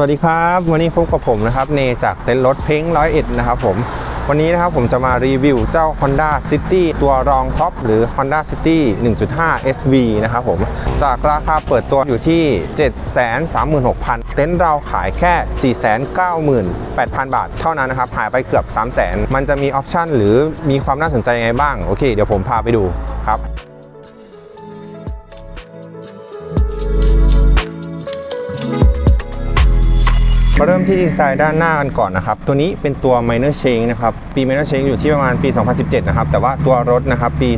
วัสดีครับ วันนี้พบกับผมนะครับเนจากเต็นท์รถเพ้งร้อยเอ็ดนะครับผมวันนี้นะครับผมจะมารีวิวเจ้า Honda City ตัวรองท็อปหรือ Honda City 1.5 SV นะครับผมจากราคาเปิดตัวอยู่ที่ 736,000 เต็นท์เราขายแค่ 498,000 บาท เท่านั้นนะครับ หายไปเกือบ 300,000 มันจะมีออปชันหรือมีความน่าสนใจยังไงบ้าง โอเค เดี๋ยวผมพาไปดูครับ มาเริ่มที่ดีไซน์ด้านหน้ากันก่อนนะครับ ตัวนี้เป็นตัว minor change นะครับ ปี minor change อยู่ที่ประมาณปี 2017 นะครับ แต่ว่าตัวรถนะครับ ปี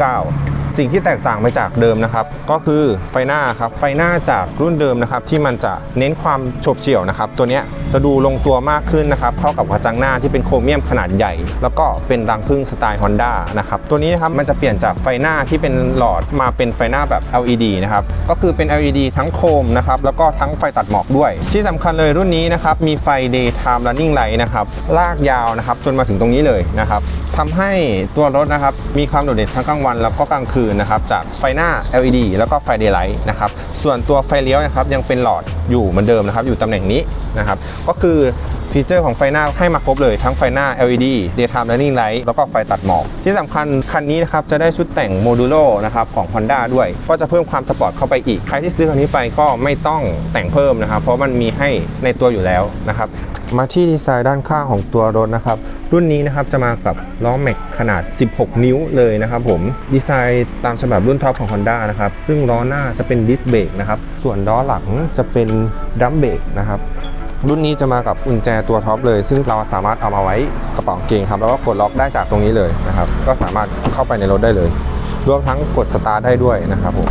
2019 สิ่งที่แตกต่างไปจากเดิมนะครับ ก็คือไฟหน้าครับไฟหน้าจากรุ่นเดิมนะครับที่มันจะเน้นความโฉบเฉี่ยวนะครับ ตัวนี้จะดูลงตัวมากขึ้นนะครับเข้ากับกระจังหน้าที่เป็นโครเมียมขนาดใหญ่ แล้วก็เป็นรังพึ่งสไตล์ Honda นะครับตัวนี้นะครับมันจะเปลี่ยนจากไฟหน้าที่เป็นหลอดมาเป็นไฟหน้าแบบ LED นะครับก็คือเป็น LED ทั้งโคมนะครับแล้วก็ทั้งไฟตัดหมอกด้วย ที่สำคัญเลยรุ่นนี้นะครับมีไฟ daytime running light นะครับลากยาวนะครับจนมาถึงตรงนี้เลยนะครับทำให้ตัวรถนะครับมีความโดดเด่นทั้งกลางวันแล้วก็กลางคืนนะครับจากไฟหน้า LED แล้วก็ไฟ daylight นะครับส่วนตัวไฟเลี้ยวนะครับยังเป็นหลอดอยู่เหมือนเดิมนะครับอยู่ตำแหน่งนี้นะครับก็คือ ฟีเจอร์ของไฟหน้าให้มาครบเลยทั้งไฟหน้า LED daytime running light แล้วก็ไฟตัดหมอก ที่สำคัญคันนี้นะครับจะได้ชุดแต่งโมดูโลนะครับของ Honda ด้วย ก็จะเพิ่มความสปอร์ตเข้าไปอีก ใครที่ซื้อคันนี้ไปก็ไม่ต้องแต่งเพิ่มนะครับ เพราะมันมีให้ในตัวอยู่แล้วนะครับมาที่ดีไซน์ด้านข้างของตัวรถนะครับ รุ่นนี้นะครับจะมากับล้อแม็กขนาด 16 นิ้วเลยนะครับผมดีไซน์ตามฉบับรุ่นท็อปของ Honda นะครับซึ่งล้อหน้าจะเป็นดิสเบรกนะครับส่วนล้อหลังจะเป็นดัมเบรกนะครับ รุ่นนี้จะมากับกุญแจตัวท็อปเลย ซึ่งเราสามารถเอามาไว้กระเป๋ากางเกงครับแล้วก็กดล็อกได้จากตรงนี้เลยนะครับ ก็สามารถเข้าไปในรถได้เลย รวมทั้งกดสตาร์ทได้ด้วยนะครับผม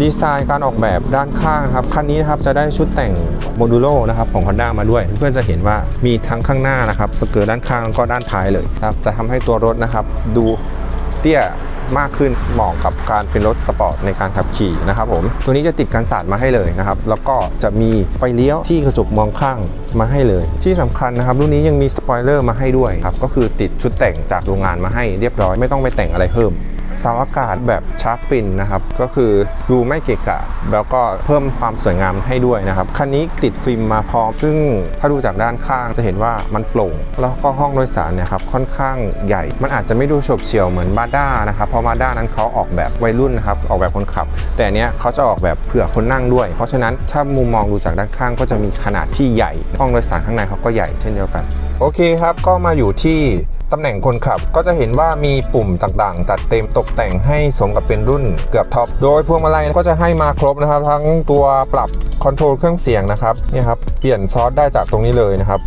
ดีไซน์การออกแบบด้านข้างครับคันนี้นะครับจะได้ชุดแต่งโมดูโลนะครับของ Honda มาด้วย เพื่อนจะเห็นว่ามีทั้งข้างหน้านะครับสเกิร์ตด้านข้างแล้วก็ด้านท้ายเลยครับจะทำให้ตัวรถนะครับดูเตี้ย มากขึ้นเหมาะกับการเป็นรถสปอร์ตในการขับขี่นะครับผมตัวนี้จะติดกันสาดมาให้เลยนะครับแล้วก็จะมีไฟเลี้ยวที่กระจกมองข้างมาให้เลย ที่สำคัญนะครับรุ่นนี้ยังมีสปอยเลอร์มาให้ด้วยครับก็คือติดชุดแต่งจากโรงงานมาให้เรียบร้อยไม่ต้องไปแต่งอะไรเพิ่ม สาอากาศแบบชาร์กฟินนะครับ ก็คือดูไม่เกะกะ แล้วก็เพิ่มความสวยงามให้ด้วยนะครับ คันนี้ติดฟิล์มมาพร้อม ซึ่งถ้าดูจากด้านข้างจะเห็นว่ามันโปร่ง แล้วก็ห้องโดยสารเนี่ยครับค่อนข้างใหญ่ มันอาจจะไม่ดูโฉบเฉี่ยวเหมือนมาด้านะครับ เพราะมาด้านั้นเขาออกแบบวัยรุ่นนะครับ ออกแบบคนขับ แต่เนี้ยเขาจะออกแบบเผื่อคนนั่งด้วย เพราะฉะนั้นถ้ามุมมองดูจากด้านข้างก็จะมีขนาดที่ใหญ่ ห้องโดยสารข้างในเขาก็ใหญ่เช่นเดียวกัน โอเคครับ ก็มาอยู่ที่ ตำแหน่งคนขับก็จะเห็นว่ามีปุ่มต่างๆจัดเต็มตกแต่งให้สมกับเป็นรุ่นเกือบท็อป โดยพวงมาลัยก็จะให้มาครบนะครับ ทั้งตัวปรับคอนโทรลเครื่องเสียงนะครับนี่ครับเปลี่ยนซอสได้จากตรงนี้เลยนะครับ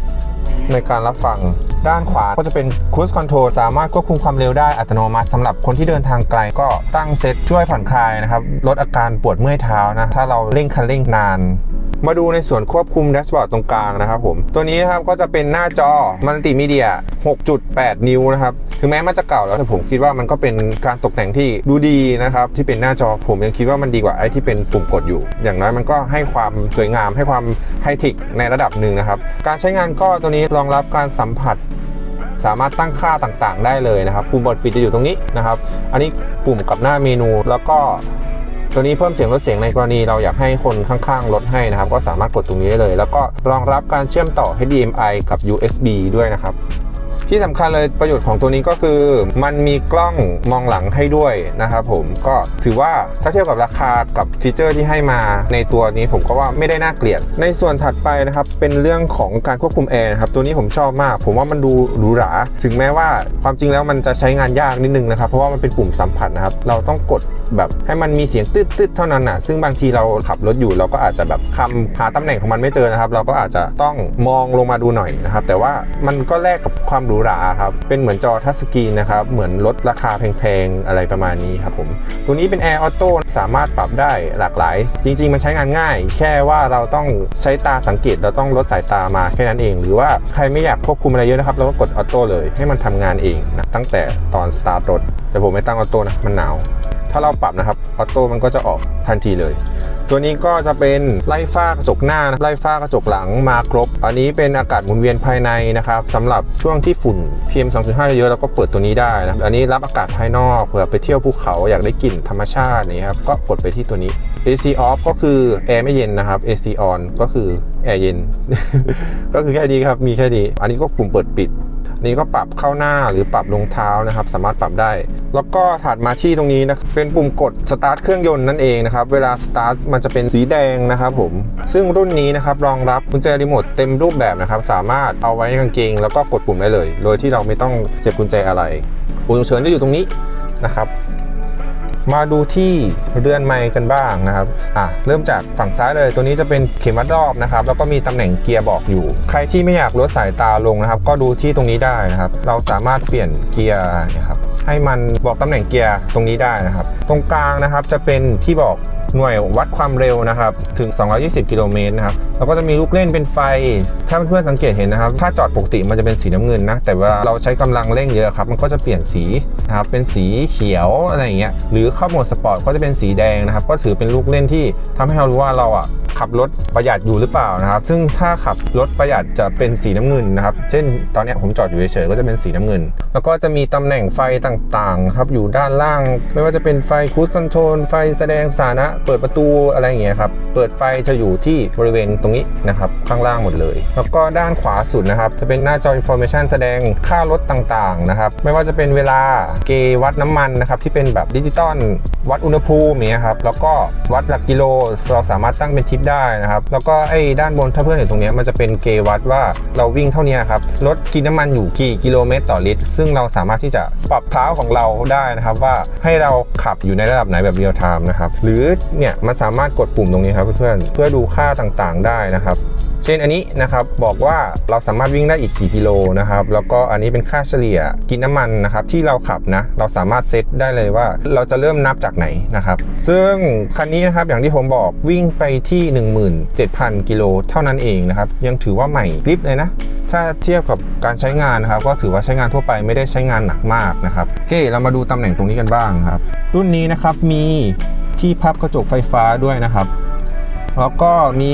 ในการรับฟังด้านขวาก็จะเป็น Cruise Control สามารถควบคุมความเร็วได้อัตโนมัติสำหรับคนที่เดินทางไกลก็ตั้งเซตช่วยผ่อนคลายนะครับลดอาการปวดเมื่อยเท้านะถ้าเราเร่งคันเร่งนาน มาดูในส่วนควบคุมแดชบอร์ดตรงกลางนะครับผม ตัวนี้ครับก็จะเป็นหน้าจอมัลติมีเดีย 6.8 นิ้วนะครับ ถึงแม้มันจะเก่าแล้วแต่ผมคิดว่ามันก็เป็นการตกแต่งที่ดูดีนะครับ ที่เป็นหน้าจอผมยังคิดว่ามันดีกว่าไอ้ที่เป็นปุ่มกดอยู่ อย่างน้อยมันก็ให้ความสวยงาม ให้ความไฮเทคในระดับหนึ่งนะครับ การใช้งานก็ตัวนี้รองรับการสัมผัสสามารถตั้งค่าต่างๆ ได้เลยนะครับ ปุ่มเปิดปิดจะอยู่ตรงนี้นะครับ อันนี้ปุ่มกับหน้าเมนูแล้วก็ ตัวนี้เพิ่มเสียงลดเสียงในกรณีเราอยากให้คนข้างๆลดให้นะครับ ก็สามารถกดตรงนี้ได้เลย แล้วก็รองรับการเชื่อมต่อ HDMI กับ USB ด้วยนะครับ ที่สำคัญเลยประโยชน์ของตัวนี้ก็คือมันมีกล้องมองหลังให้ด้วยนะครับผมก็ถือว่าถ้าเทียบกับราคากับฟีเจอร์ที่ให้มาในตัวนี้ผมก็ว่าไม่ได้น่าเกลียด ในส่วนถัดไปนะครับเป็นเรื่องของการควบคุมแอร์ครับตัวนี้ผมชอบมาก ผมว่ามันดูหรูหราถึงแม้ว่าความจริงแล้วมันจะใช้งานยากนิดนึงนะครับเพราะว่ามันเป็นปุ่มสัมผัสนะครับเราต้องกดแบบให้มันมีเสียงตืดๆเท่านั้นนะซึ่งบางทีเราขับรถอยู่เราก็อาจจะแบบคำหาตำแหน่งของมันไม่เจอนะครับ เราก็อาจจะต้องมองลงมาดูหน่อยนะครับแต่ว่ามันก็แลกกับความหรูหราครับ เป็นเหมือนจอทัชสกรีนนะครับ เหมือนลดราคาแพงๆ อะไรประมาณนี้ครับผม ตัวนี้เป็นแอร์ออโต้สามารถปรับได้หลากหลาย จริง ๆ มันใช้งานง่าย แค่ว่าเราต้องใช้ตาสังเกต เราต้องลดสายตามาแค่นั้นเอง หรือว่าใครไม่อยากควบคุมอะไรเยอะนะครับ เราก็กดออโต้เลย ให้มันทำงานเองนะ ตั้งแต่ตอนสตาร์ทรถ แต่ผมไม่ตั้งออโต้นะ มันหนาว ถ้าเราปรับนะครับ ออโต้มันก็จะออกทันทีเลย ตัวนี้ก็จะเป็นไล่ฝ้ากระจกหน้านะไล่ฝ้ากระจกหลังมาครบ อันนี้เป็นอากาศหมุนเวียนภายในนะครับสำหรับช่วงที่ฝุ่น PM 2.5 เยอะๆแล้วก็เปิดตัวนี้ได้นะอันนี้รับอากาศภายนอกเผื่อไปเที่ยวภูเขาอยากได้กลิ่นธรรมชาตินี่ครับก็กดไปที่ตัวนี้ AC off ก็คือแอร์ไม่เย็นนะครับ AC on ก็คือแอร์เย็น ก็คือแค่นี้ครับมีแค่นี้อันนี้ก็ปุ่มเปิดปิด นี่ก็ปรับเข้าหน้าหรือปรับลงเท้านะครับ สามารถปรับได้ แล้วก็ถัดมาที่ตรงนี้นะเป็นปุ่มกดสตาร์ทเครื่องยนต์นั่นเองนะครับ เวลาสตาร์ทมันจะเป็นสีแดงนะครับผม ซึ่งรุ่นนี้นะครับรองรับกุญแจรีโมทเต็มรูปแบบนะครับ สามารถเอาไว้ในกางเกง แล้วก็กดปุ่มได้เลย โดยที่เราไม่ต้องเสียบกุญแจอะไรปุ่มฉุกเฉินจะอยู่ตรงนี้นะครับ มาดูที่เรือนไม้กันบ้างนะครับอะเริ่มจากฝั่งซ้ายเลย ตัวนี้จะเป็นเข็มวัดรอบนะครับ แล้วก็มีตำแหน่งเกียร์บอกอยู่ ใครที่ไม่อยากลดสายตาลงนะครับ ก็ดูที่ตรงนี้ได้นะครับ เราสามารถเปลี่ยนเกียร์นะครับให้มันบอกตำแหน่งเกียร์ตรงนี้ได้นะครับ ตรงกลางนะครับจะเป็นที่บอก หน่วยวัดความเร็วนะครับถึง 220 กิโลเมตรนะครับแล้วก็จะมีลูกเล่นเป็นไฟ ถ้าเพื่อนสังเกตเห็นนะครับ ถ้าจอดปกติมันจะเป็นสีน้ำเงินนะ แต่เวลาเราใช้กำลังเร่งเยอะครับ มันก็จะเปลี่ยนสีนะครับเป็นสีเขียวอะไรอย่างเงี้ยหรือเข้าโหมดสปอร์ตก็จะเป็นสีแดงนะครับ ก็ถือเป็นลูกเล่นที่ทำให้เรารู้ว่าเราอะขับรถประหยัดอยู่หรือเปล่านะครับ ซึ่งถ้าขับรถประหยัดจะเป็นสีน้ำเงินนะครับ เช่น ตอนนี้ผมจอดอยู่เฉยๆก็จะเป็นสีน้ำเงิน แล้วก็จะมีตำแหน่งไฟต่างๆ ครับอยู่ด้านล่าง ไม่ว่าจะเป็นไฟคูสคอนโทรลไฟแสดงสถานะเปิดประตูอะไรอย่างเงี้ยครับ เปิดไฟจะอยู่ที่บริเวณตรงนี้นะครับ ข้างล่างหมดเลย แล้วก็ด้านขวาสุดนะครับ จะเป็นหน้าจอ information แสดงค่ารถต่างๆนะครับ ไม่ว่าจะเป็นเวลาเกวัดน้ำมันนะครับที่เป็นแบบดิจิตอลวัดอุณหภูมิเงี้ยครับแล้วก็วัดหลักกิโลเราสามารถตั้งเป็นทิปได้นะครับ แล้วก็ไอ้ด้านบนถ้าเพื่อนเห็นตรงนี้มันจะเป็นเกวัดว่าเราวิ่งเท่านี้ครับรถกินน้ำมันอยู่กี่กิโลเมตรต่อลิตร ซึ่งเราสามารถที่จะปรับเท้าของเราได้นะครับว่าให้เราขับอยู่ในระดับไหนแบบเรียลไทม์นะครับหรือเนี่ยมันสามารถกดปุ่มตรงนี้ครับเพื่อนๆเพื่อดูค่าต่างๆได้นะครับ เช่นอันนี้นะครับบอกว่าเราสามารถวิ่งได้อีกกี่กิโลนะครับแล้วก็อันนี้เป็นค่าเฉลี่ยกินน้ำมันนะครับที่เราขับนะเราสามารถเซตได้เลยว่าเราจะเริ่มนับจากไหนนะครับซึ่งคันนี้นะครับอย่างที่ผมบอกวิ่งไปที่ 17,000 กิโลเท่านั้นเองนะครับยังถือว่าใหม่ริบเลยนะถ้าเทียบกับการใช้งานนะครับ ก็ถือว่าใช้งานทั่วไปไม่ได้ใช้งานหนักมากนะครับโอเคเรามาดูตำแหน่งตรงนี้กันบ้างครับ รุ่นนี้นะครับมี ที่พับกระจกไฟฟ้าด้วยนะครับ แล้วก็มี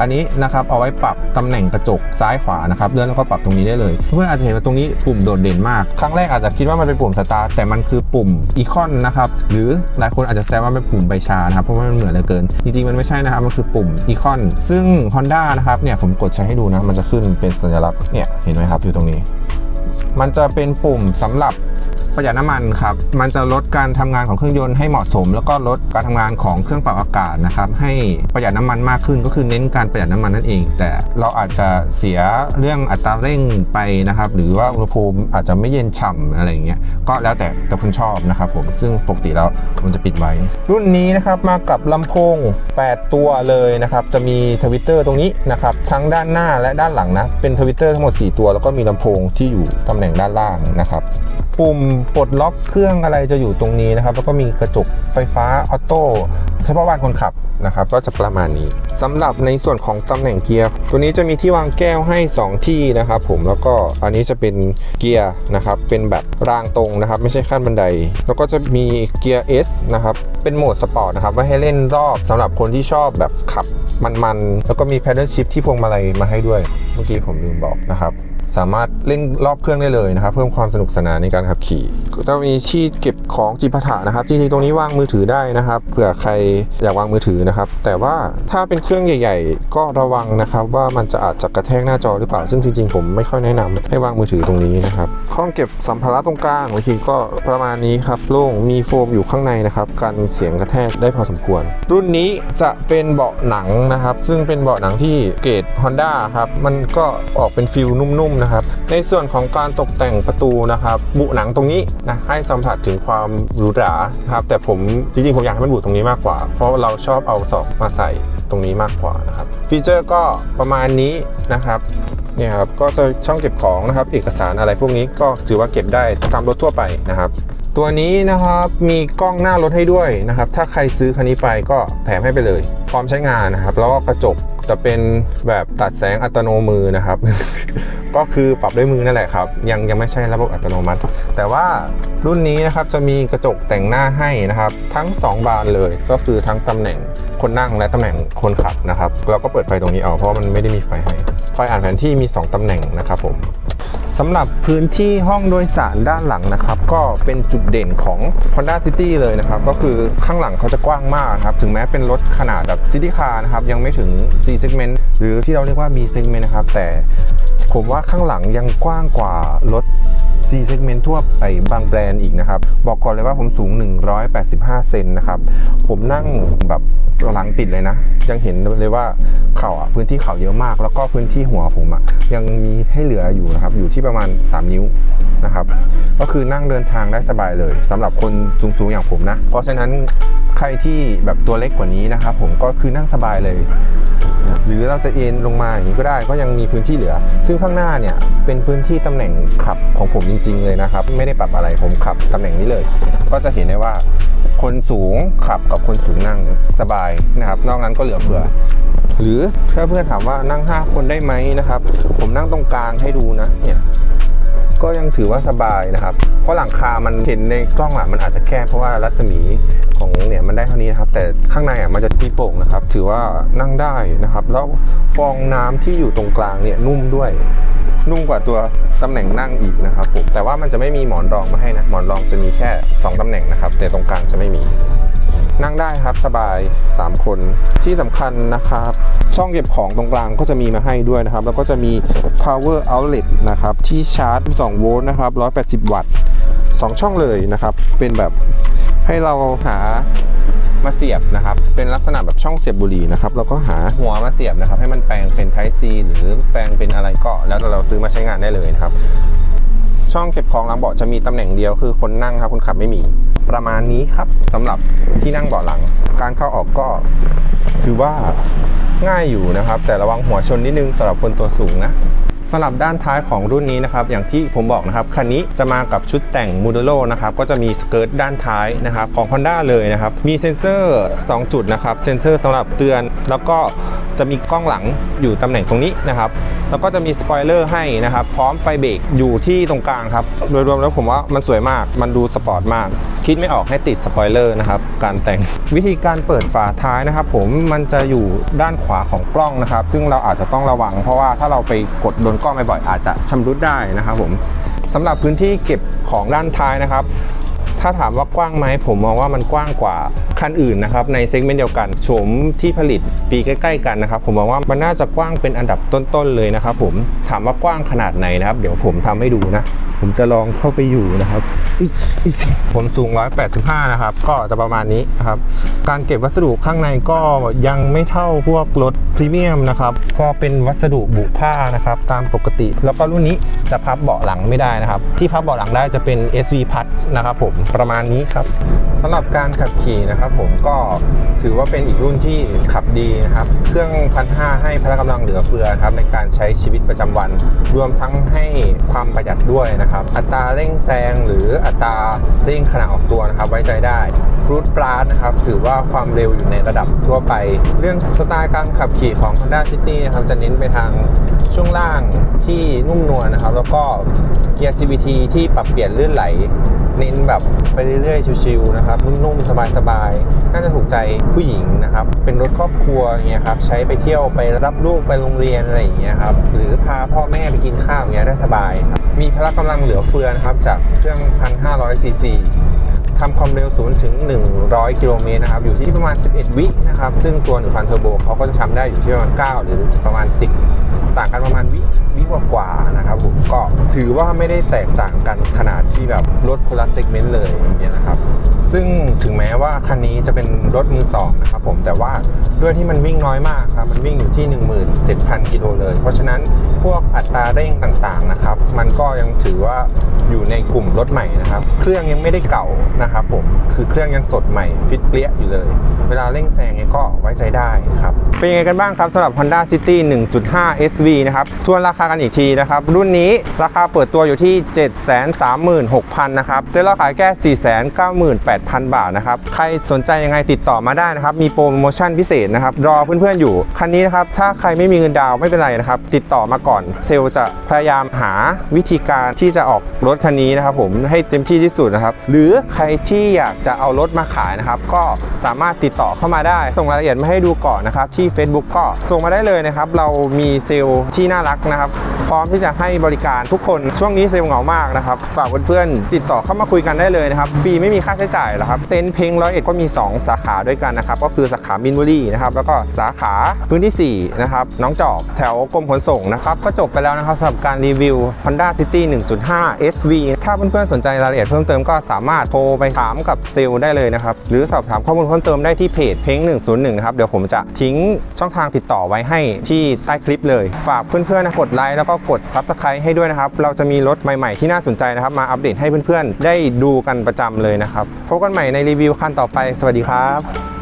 อันนี้นะครับเอาไว้ปรับตำแหน่งกระจกซ้ายขวานะครับเลื่อนแล้วก็ปรับตรงนี้ได้เลย เพื่อนอาจจะเห็นว่าตรงนี้ปุ่มโดดเด่นมาก ครั้งแรกอาจจะคิดว่ามันเป็นปุ่มสตาร์ทแต่มันคือปุ่มอีคอนนะครับหรือหลายคนอาจจะแซวว่าเป็นปุ่มใบชานะครับเพราะว่ามันเหมือนเหลือเกิน จริงๆมันไม่ใช่นะครับมันคือปุ่มอีคอนซึ่ง Honda นะครับเนี่ยผมกดใช้ให้ดูนะมันจะขึ้นเป็นสัญลักษณ์เนี่ยเห็นไหมครับอยู่ตรงนี้ มันจะเป็นปุ่มสำหรับ ประหยัดน้ำมันครับ มันจะลดการทำงานของเครื่องยนต์ให้เหมาะสม แล้วก็ลดการทำงานของเครื่องปรับอากาศนะครับให้ประหยัดน้ำมันมากขึ้นก็คือเน้นการประหยัดน้ำมันนั่นเอง แต่เราอาจจะเสียเรื่องอัตราเร่งไปนะครับหรือว่าอุณหภูมิอาจจะไม่เย็นฉ่ำอะไรอย่างเงี้ยก็แล้วแต่แต่คุณชอบนะครับผมซึ่งปกติแล้วมันจะปิดไว้ รุ่นนี้นะครับมากับลำโพง 8 ตัวเลยนะครับจะมีทวิตเตอร์ตรงนี้นะครับทั้งด้านหน้าและด้านหลังนะเป็นทวิตเตอร์ทั้งหมด 4 ตัว แล้วก็มีลำโพงที่อยู่ตำแหน่งด้านล่างนะครับ ปุ่มปลดล็อกเครื่องอะไรจะอยู่ตรงนี้นะครับ แล้วก็มีกระจกไฟฟ้าออโต้เฉพาะบ้านคนขับนะครับ ก็จะประมาณนี้สำหรับในส่วนของตำแหน่งเกียร์ ตัวนี้จะมีที่วางแก้วให้ 2 ที่นะครับผมแล้วก็อันนี้จะเป็นเกียร์นะครับ เป็นแบบรางตรงนะครับ ไม่ใช่ขั้นบันได แล้วก็จะมีเกียร์ S นะครับ เป็นโหมดสปอร์ตนะครับ ไว้ให้เล่นรอบสำหรับคนที่ชอบแบบขับมันๆแล้วก็มี paddle shift ที่พวงมาลัยมาให้ด้วย เมื่อกี้ผมลืมบอกนะครับ สามารถเล่นรอบเครื่องได้เลยนะครับ เพิ่มความสนุกสนานในการขับขี่จะมีที่เก็บของจิปาถะนะครับจริงๆตรงนี้วางมือถือได้นะครับเผื่อใครอยากวางมือถือนะครับ แต่ว่าถ้าเป็นเครื่องใหญ่ ๆ ก็ระวังนะครับ ว่ามันจะอาจจะกระแทกหน้าจอหรือเปล่า ซึ่งจริงๆผมไม่ค่อยแนะนำให้วางมือถือตรงนี้นะครับห้องเก็บสัมภาระตรงกลางบางทีก็ประมาณนี้ครับโล่งมีโฟมอยู่ข้างในนะครับกันเสียงกระแทกได้พอสมควร รุ่นนี้จะเป็นเบาะหนังนะครับ ซึ่งเป็นเบาะหนังที่เกรด Honda ครับมันก็ออกเป็นฟิลนุ่มๆนะครับ ในส่วนของการตกแต่งประตูนะครับบุหนังตรงนี้นะให้สัมผัสถึงความหรูหราครับแต่ผมจริงๆผมอยากให้มันบุตรงนี้มากกว่า เพราะเราชอบเอาศอกมาใส่ตรงนี้มากกว่านะครับ ฟีเจอร์ก็ประมาณนี้นะครับเนี่ยครับก็จะช่องเก็บของนะครับ เอกสารอะไรพวกนี้ก็ถือว่าเก็บได้ตามรถทั่วไปนะครับตัวนี้นะครับมีกล้องหน้ารถให้ด้วยนะครับ ถ้าใครซื้อคันนี้ไปก็แถมให้ไปเลย พร้อมใช้งานนะครับ แล้วก็กระจกจะเป็นแบบตัดแสงอัตโนมือนะครับ ก็คือปรับด้วยมือนั่นแหละครับ ยังยังไม่ใช่ระบบอัตโนมัติ แต่ว่ารุ่นนี้นะครับจะมีกระจกแต่งหน้าให้นะครับ ทั้ง 2 บานเลย ก็คือทั้งตำแหน่งคนนั่งและตำแหน่งคนขับนะครับเราก็เปิดไฟตรงนี้เอาเพราะมันไม่ได้มีไฟให้ ไฟอ่านแผนที่มี 2ตำแหน่งนะครับผม สำหรับพื้นที่ห้องโดยสารด้านหลังนะครับ ก็เป็นจุดเด่นของ Honda City เลยนะครับ ก็คือข้างหลังเขาจะกว้างมากครับ ถึงแม้เป็นรถขนาดแบบ City Car นะครับ ยังไม่ถึง C segment หรือที่เราเรียกว่า B segment นะครับ แต่ผมว่าข้างหลังยังกว้างกว่ารถ C segment ทั่วไปบางแบรนด์อีกนะครับ บอกก่อนเลยว่าผมสูง 185 เซนนะครับ ผมนั่งแบบ ติดเลยนะ ยังเห็นเลยว่าเข่าอะพื้นที่เข่าเยอะมาก แล้วก็พื้นที่หัวผมอะยังมีให้เหลืออยู่นะครับ อยู่ที่ประมาณ 3 นิ้วนะครับ ก็คือนั่งเดินทางได้สบายเลยสำหรับคนสูงๆอย่างผมนะ เพราะฉะนั้นใครที่แบบตัวเล็กกว่านี้นะครับ ผมก็คือนั่งสบายเลย หรือเราจะเอ็นลงมาอย่างนี้ก็ได้ก็ยังมีพื้นที่เหลือ ซึ่งข้างหน้าเนี่ยเป็นพื้นที่ตำแหน่งขับของผมจริง ๆ เลยนะครับ ไม่ได้ปรับอะไรผมขับตำแหน่งนี้เลย ก็จะเห็นได้ว่า คนสูงขับกับคนสูงนั่งสบายนะครับ นอกนั้นก็เหลือเฟือ หรือถ้าเพื่อนถามว่านั่ง 5 คนได้ไหมนะครับ ผมนั่งตรงกลางให้ดูนะเนี่ยก็ยังถือว่าสบายนะครับ เพราะหลังคา มันเห็นในกล้องอะมันอาจจะแคบเพราะว่ารัศมีของเนี่ยมันได้เท่านี้นะครับ แต่ข้างในอะมันจะตีโป่งนะครับ ถือว่านั่งได้นะครับ แล้วฟองน้ำที่อยู่ตรงกลางเนี่ยนุ่มด้วย นุ่มกว่าตัวตำแหน่งนั่งอีกนะครับผมแต่ว่ามันจะไม่มีหมอนรองมาให้นะหมอนรองจะมีแค่ 2ตำแหน่งนะครับแต่ตรงกลางจะไม่มีนั่งได้ครับสบาย 3 คนที่สำคัญนะครับ ช่องเก็บของตรงกลางก็จะมีมาให้ด้วยนะครับ แล้วก็จะมี power outlet นะครับ ที่ชาร์จ 2 โวลต์นะครับ 180 วัตต์ 2 ช่องเลยนะครับ เป็นแบบให้เราหา มาเสียบนะครับ เป็นลักษณะแบบช่องเสียบบุหรี่นะครับแล้วก็หาหัวมาเสียบนะครับ ให้มันแปลงเป็น Type C หรือแปลงเป็นอะไรก็ แล้วเราซื้อมาใช้งานได้เลยนะครับ ช่องเก็บของหลังเบาะจะมีตำแหน่งเดียวคือคนนั่งครับคนขับไม่มี ประมาณนี้ครับสำหรับที่นั่งเบาะหลัง การเข้าออกก็ถือว่าง่ายอยู่นะครับ แต่ระวังหัวชนนิดนึงสำหรับคนตัวสูงนะ สำหรับด้านท้ายของรุ่นนี้นะครับอย่างที่ผมบอกนะครับคันนี้จะมากับชุดแต่ง m o d u l o นะครับก็จะมีสเกิร์ตด้านท้ายนะครับของ Honda เลยนะครับมีเซ็นเซอร์ 2 จุดนะครับเซ็นเซอร์สำหรับเตือน แล้วก็จะมีกล้องหลังอยู่ตำแหน่งตรงนี้นะครับแล้วก็จะมีสปอยเลอร์ให้นะครับพร้อมไฟเบรกอยู่ที่ตรงกลางครับโดยรวมแล้วผมว่ามันสวยมากมันดูสปอร์ตมาก คิดไม่ออกให้ติดสปอยเลอร์นะครับการแต่งวิธีการเปิดฝาท้ายนะครับผมมันจะอยู่ด้านขวาของกล้องนะครับซึ่งเราอาจจะต้องระวัง เพราะว่าถ้าเราไปกดโดนกล้องบ่อยๆอาจจะชำรุดได้นะครับผมสำหรับพื้นที่เก็บของด้านท้ายนะครับ ถ้าถามว่ากว้างไหมผมมองว่ามันกว้างกว่าคันอื่นนะครับในเซกเมนต์เดียวกันโฉมที่ผลิตปีใกล้ ๆ กันนะครับ ผมมองว่ามันน่าจะกว้างเป็นอันดับต้นๆเลยนะครับ ผมถามว่ากว้างขนาดไหนนะครับ เดี๋ยวผมทำให้ดูนะ ผมจะลองเข้าไปอยู่นะครับอิ๊ชอิ๊ชผมสูง 185 นะครับ ก็จะประมาณนี้นะครับ การเก็บวัสดุข้างในก็ยังไม่เท่าพวกรถพรีเมียมนะครับก็เป็นวัสดุบุผ้านะครับ ตามปกติ แล้วก็รุ่นนี้จะพับเบาะหลังไม่ได้นะครับ ที่พับเบาะหลังได้จะเป็น SV พัดนะครับผมประมาณนี้ครับสำหรับการขับขี่นะครับ ผมก็ถือว่าเป็นอีกรุ่นที่ขับดีนะครับ เครื่องพันห้าให้พละกำลังเหลือเฟือครับในการใช้ชีวิตประจำวัน รวมทั้งให้ความประหยัดด้วยนะครับ อัตราเร่งแซงหรืออัตราเร่งขณะออกตัวนะครับ ไว้ใจได้ รูทปราดนะครับถือว่าความเร็วอยู่ในระดับทั่วไป เรื่องสไตล์การขับขี่ของ Honda City นะครับจะเน้นไปทางช่วงล่างที่นุ่มนวลนะครับ แล้วก็เกียร์ CVT ที่ปรับเปลี่ยนลื่นไหล เน้นแบบไปเรื่อยๆ ชิวๆนะครับ นุ่มๆ สบายๆ น่าจะถูกใจผู้หญิงนะครับ เป็นรถครอบครัวเงี้ยครับใช้ไปเที่ยวไปรับลูกไปโรงเรียนอะไรอย่างเงี้ยครับหรือพาพ่อแม่ไปกินข้าวอย่างเงี้ยได้สบายครับมีพละกำลังเหลือเฟือนะครับจากเครื่อง 1,500ซีซี ทำความเร็ว 0 ถึง 100 กิโลเมตรนะครับ อยู่ที่ประมาณ 11 วินะครับ ซึ่งตัว1,000เทอร์โบเขาก็จะทำได้อยู่ที่ประมาณ 9 หรือประมาณ 10 ต่างกันประมาณวิวิกว่าๆนะครับผมก็ถือว่าไม่ได้แตกต่างกันขนาดที่แบบรถคนละเซกเมนต์เลยอย่างเงี้ยนะครับซึ่งถึงแม้ว่าคันนี้จะเป็นรถมือสองนะครับผมแต่ว่าด้วยที่มันวิ่งน้อยมากครับมันวิ่งอยู่ที่ 17,000 กิโลเลย เพราะฉะนั้นพวกอัตราเร่งต่างๆนะครับ มันก็ยังถือว่าอยู่ในกลุ่มรถใหม่นะครับ เครื่องยังไม่ได้เก่านะครับผมคือเครื่องยังสดใหม่ฟิตเปรี้ยอยู่เลย เวลาเร่งแซงเนี่ยก็ไว้ใจได้ครับเป็นยังไงกันบ้างครับสำหรับ Honda City 1.5 SV นะครับทวนราคากันอีกทีนะครับ รุ่นนี้ราคาเปิดตัวอยู่ที่ 736,000 นะครับเต้นเราขายแค่8,000 บาทนะครับ ใครสนใจยังไงติดต่อมาได้นะครับ มีโปรโมชั่นพิเศษนะครับ รอเพื่อนๆอยู่ คันนี้นะครับ ถ้าใครไม่มีเงินดาวไม่เป็นไรนะครับ ติดต่อมาก่อน เซลล์จะพยายามหาวิธีการที่จะออกรถคันนี้นะครับ ผมให้เต็มที่ที่สุดนะครับ หรือใครที่อยากจะเอารถมาขายนะครับ ก็สามารถติดต่อเข้ามาได้ ส่งรายละเอียดมาให้ดูก่อนนะครับ ที่ Facebook ก็ส่งมาได้เลยนะครับ เรามีเซลล์ที่น่ารักนะครับ พร้อมที่จะให้บริการทุกคน ช่วงนี้เซลล์เหงามากนะครับ ฝากเพื่อนๆติดต่อเข้ามาคุยกันได้เลยนะครับ ฟรีไม่มีค่าใช้จ่ายหรอกครับเต็นท์เพลงร้อยเอ็ดก็มี 2 สาขาด้วยกันนะครับก็คือสาขามินบุรีนะครับแล้วก็สาขาพื้นที่4นะครับน้องจอกแถวกรมขนส่งนะครับก็จบไปแล้วนะครับสำหรับการรีวิว Honda City 1.5 SV ถ้าเพื่อนๆสนใจรายละเอียดเพิ่มเติมก็สามารถโทรไปถามกับเซลล์ได้เลยนะครับหรือสอบถามข้อมูลเพิ่มเติมได้ที่เพจเพลง101นะครับเดี๋ยวผมจะทิ้งช่องทางติดต่อไว้ให้ที่ใต้คลิปเลย ฝากเพื่อนๆนะกดไลค์แล้วก็กด Subscribe ให้ด้วยนะครับเราจะมีรถใหม่ๆที่น่าสนใจนะครับมาอัปเดตให้เพื่อนๆได้ดูกันประจำเลยนะครับพบกันใหม่ในรีวิวคันต่อไป สวัสดีครับ